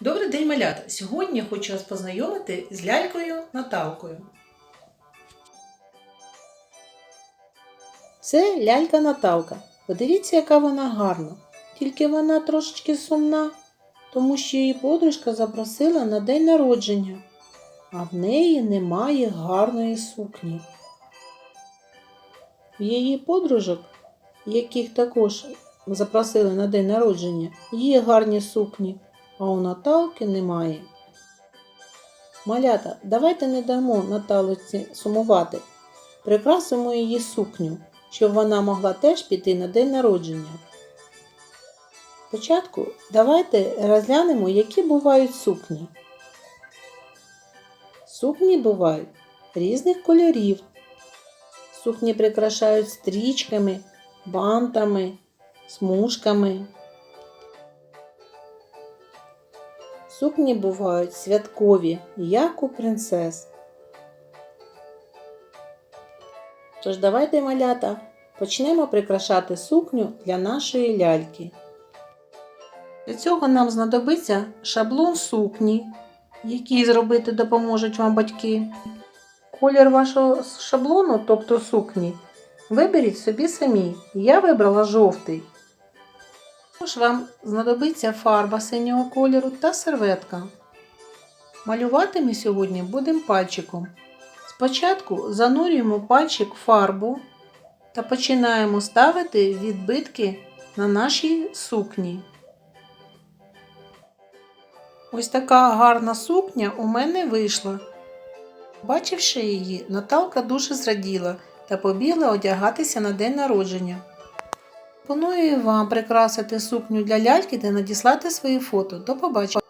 Добрий день, малята! Сьогодні я хочу вас познайомити з лялькою Наталкою. Це лялька Наталка. Подивіться, яка вона гарна. Тільки вона трошечки сумна, тому що її подружка запросила на день народження, а в неї немає гарної сукні. Її подружок, яких також запросили на день народження, є гарні сукні, а у Наталки немає. Малята, давайте не дамо Наталиці сумувати. Прикрасимо її сукню, щоб вона могла теж піти на день народження. Спочатку давайте розглянемо, які бувають сукні. Сукні бувають різних кольорів. Сукні прикрашають стрічками, бантами, смужками. Сукні бувають святкові, як у принцес. Тож давайте, малята, почнемо прикрашати сукню для нашої ляльки. Для цього нам знадобиться шаблон сукні, який зробити допоможуть вам батьки. Колір вашого шаблону, тобто сукні, виберіть собі самі. Я вибрала жовтий. Також вам знадобиться фарба синього кольору та серветка. Малювати ми сьогодні будемо пальчиком. Спочатку занурюємо пальчик в фарбу та починаємо ставити відбитки на нашій сукні. Ось така гарна сукня у мене вийшла. Бачивши її, Наталка дуже зраділа та побігла одягатися на день народження. Пропоную вам прикрасити сукню для ляльки та надіслати свої фото. До побачення!